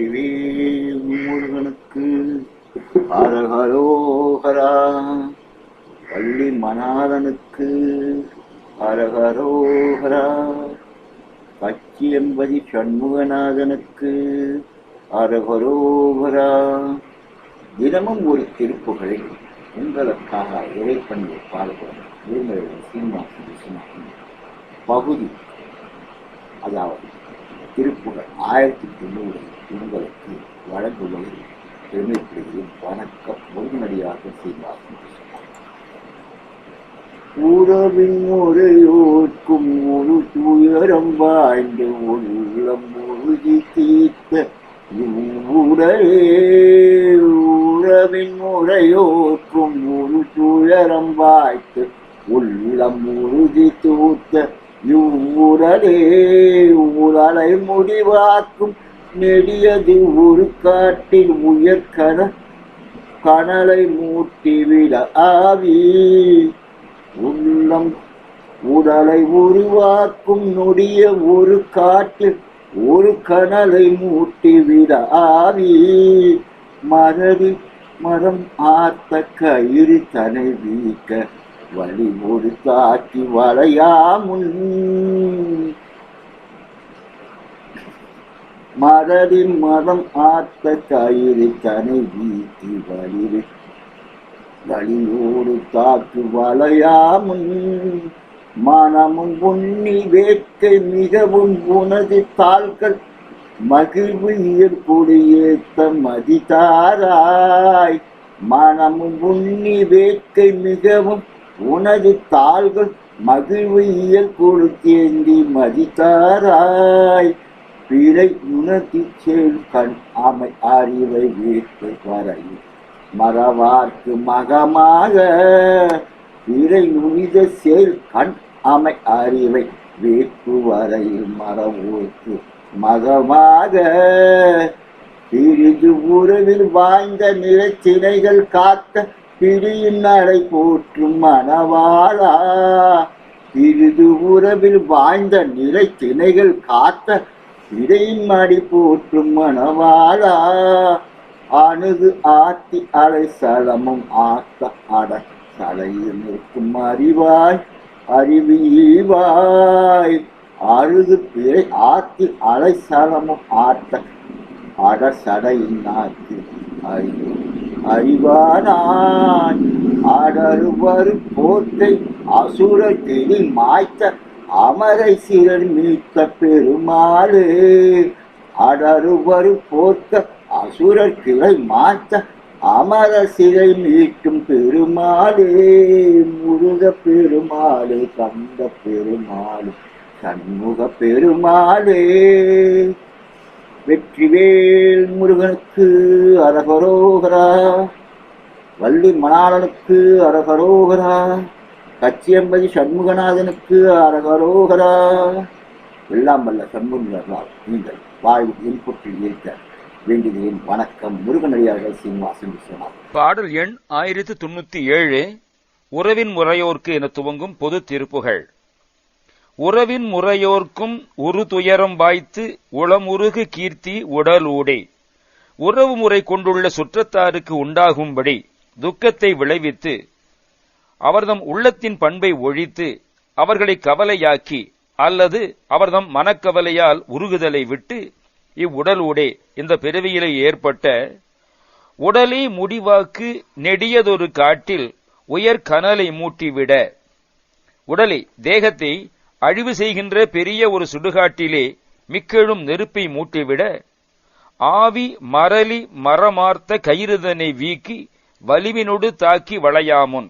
வெற்றிவேல் முருகனுக்கு அரகரோகரா பள்ளி மணாதனுக்கு அரகரோகரா கச்சியம்பதி சண்முகநாதனுக்கு அரகரோகரா தினமும் ஒரு திருப்புகளை உங்களுக்காக இறைப்பண்பு பாடுபடும் திருமலை சீனிவாசன் பகுதி அதாவது திருப்புகழ் ஆயிரத்தி தொண்ணூறு உங்களுக்கு வழங்குவதில் பெருமைப்படுகிறேன் வணக்கம் முருகனடியாக செய்வார்கள் உறவின் முறையோர்க்கும் ஒரு துயரம் வாய்ந்த உள்ளம் உறுதி தீர்த்த உறவின் முறையோர்க்கும் ஒரு துயரம் வாய்த்து உள்ளம் உறுதி தூத்த இவ்வுரலே உரலை முடிவாக்கும் நெடியது ஒரு காட்டில் உயர்கன கனலை மூட்டிவிட ஆவி. உள்ளம் உடலை உருவாக்கும் நொடிய ஒரு காட்டில் ஒரு கனலை மூட்டிவிட ஆவி. மரடி மரம் ஆத்த கயிறு தனை வீக்க வழி ஒரு தாக்கி வளையாமுன். மரடி மரம் ஆத்த கயிறு தனை வீட்டி வழி வழியோடு தாக்கு வளையாமுன். மனமும் உண்ணி வேட்கை மிகவும் உனது தாள்கள் மகிழ்வு இயற்குடியேத்த மதிதாராய். மனமும் உண்ணி வேட்கை மிகவும் உனது தாள்கள் மகிழ்வு இயல் கொடுத்தேந்தி மதித்தாராய். பிழை உணர்த்தி செல் கண் அமை அறிவை வீட்டு வரையும். மறவார்க்கு மகமாக பிழை நுனித செயல் கண் அமை அறிவை வேட்பு வரையில் மறவோர்க்கு மகமாக. பிரிது உறவில் வாய்ந்த நிலச்சினைகள் காத்த பிடியின் நடை போற்றும் மணவாளா. பிரிது உறவில் வாய்ந்த நிறை திணைகள் காத்த இடையின் மடி போற்றும் மணவாளா. அணுகு ஆத்தி அலை சலமும் ஆத்த அட தலையில் நிற்கும் அறிவாய் அறிவு ஈவாய். அழுது பிறை ஆத்தி அலை சலமும் ஆத்த அட சடையின் ஆத்தி அறிவு அறிவானான் அடருவரு போற்றை அசுர கிளி மாய்த்த அமரை சீரன் மீட்க பெருமாளே. அடருவரு போர்க்க அசுரர் கிளை மாற்ற அமர சிலை மீட்டும் பெருமாளே. முருக பெருமாளே கந்த பெருமாளே சண்முக பெருமாளே. வெற்றிவேல் முருகனுக்கு அரகரோகரா. வள்ளி மணாளனுக்கு அரகரோகரா. கச்சியம்பதி சண்முகநாதனுக்கு அரகரோகரா. எல்லாம் வல்ல சண்முகர்களால் நீங்கள் வாழ்வு இன்புற்றில் இருக்க வேண்டுகிறேன். வணக்கம் முருகனடியார்கள் சீனிவாசன் விஸ்வநாத் பாடல் எண் ஆயிரத்து தொண்ணூத்தி ஏழு உறவின் முறையோர்க்கு என துவங்கும் பொது திருப்புகள். உறவின் முறையோர்க்கும் உரு துயரம் வாய்த்து உளமுருகு கீர்த்தி உடலூடே. உறவு முறை கொண்டுள்ள சுற்றத்தாருக்கு உண்டாகும்படி துக்கத்தை விளைவித்து அவர்தம் உள்ளத்தின் பண்பை ஒழித்து அவர்களை கவலையாக்கி அல்லது அவர்தம் மனக்கவலையால் உருகுதலை விட்டு இவ்வுடலூடே இந்த பிறவியிலே ஏற்பட்ட உடலே முடிவாக்கு நெடியதொரு காட்டில் உயர் கனலை மூட்டிவிட உடலை தேகத்தை அழிவு செய்கின்ற பெரிய ஒரு சுடுகாட்டிலே மிக்கெழும் நெருப்பை மூட்டிவிட ஆவி மரலி மரமார்த்த கயிறுதனை வீக்கி வலிவினொடு தாக்கி வளையாமுன்.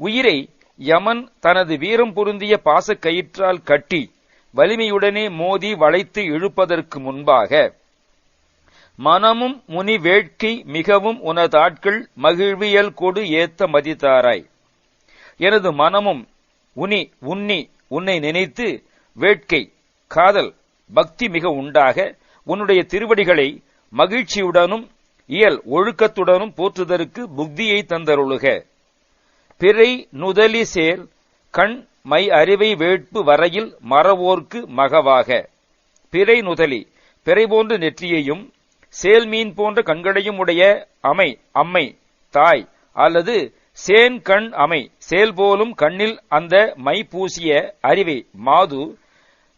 உயிரை யமன் தனது வீரம் பொருந்திய பாசக்கயிற்றால் கட்டி வலிமையுடனே மோதி வளைத்து இழுப்பதற்கு முன்பாக மனமும் முனி வேட்கை மிகவும் உனதாட்கள் மகிழ்வியல் கொடு ஏத்த மதித்தாராய் எனது மனமும் உனி உன்னி உன்னை நினைத்து வேட்கை காதல் பக்தி மிக உண்டாக உன்னுடைய திருவடிகளை மகிழ்ச்சியுடனும் இயல் ஒழுக்கத்துடனும் போற்றுதற்கு புக்தியை தந்தருளுக. பிறை நுதலி சேர் கண் மை அறிவை வேட்பு வரையில் மறவோர்க்கு மகவாக. பிறை நுதலி பிறை போன்ற நெற்றியையும் சேல் மீன் போன்ற கண்களையும் உடைய அமை அம்மை தாய் அல்லது சேன் கண் அமை சேல் போலும் கண்ணில் அந்த மை பூசிய அறிவை மாது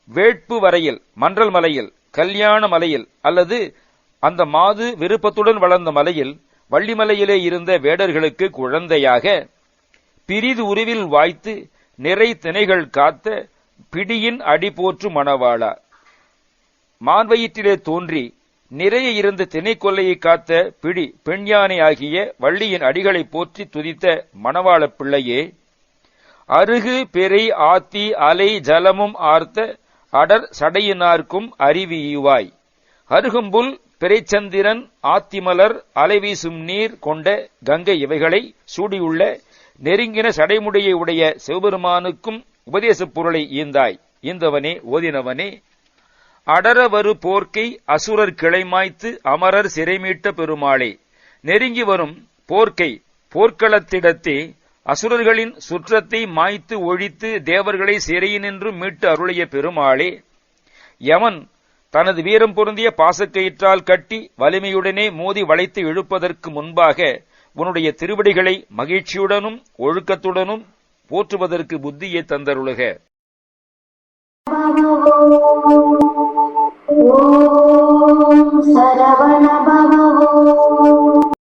வேட்பு வரையில் மன்றல் மலையில் கல்யாண மலையில் அல்லது அந்த மாது விருப்பத்துடன் வளர்ந்த மலையில் வள்ளிமலையிலே இருந்த வேடர்களுக்கு குழந்தையாக பிரிது உருவில் வாய்த்து நிறை திணைகள் காத்த பிடியின் அடி போற்று மணவாளா. மான்வயிற்றிலே தோன்றி நிறைய இருந்த திணைக்கொல்லையை காத்த பிடி பெண் யானை ஆகிய வள்ளியின் அடிகளை போற்றி துதித்த மணவாள பிள்ளையே அருகு பெரை ஆத்தி அலை ஜலமும் ஆர்த்த அடர் சடையினார்க்கும் அறிவியுவாய் அருகும்புல் பிறைச்சந்திரன் ஆத்திமலர் அலைவீசும் நீர் கொண்ட கங்கை இவைகளை சூடியுள்ள நெருங்கின சடைமுடியை உடைய சிவபெருமானுக்கும் உபதேசப் பொருளை ஈந்தாய். ஈந்தவனே ஓதினவனே அடரவரு போர்க்கை அசுரர் கிளைமாய்த்து அமரர் சிறைமீட்ட பெருமாளே. நெருங்கி வரும் போர்க்கை போர்க்களத்திடத்தே அசுரர்களின் சுற்றத்தை மாய்த்து ஒழித்து தேவர்களை சிறையினின்று மீட்டு அருளிய பெருமாளே. யமன் தனது வீரம் பொருந்திய பாசக்கயிற்றால் கட்டி வலிமையுடனே மோதி வளைத்து இழுப்பதற்கு முன்பாக உன்னுடைய திருவடிகளை மகிழ்ச்சியுடனும் ஒழுக்கத்துடனும் போற்றுவதற்கு புத்தியை தந்தருளுக. ॐ सरवण भव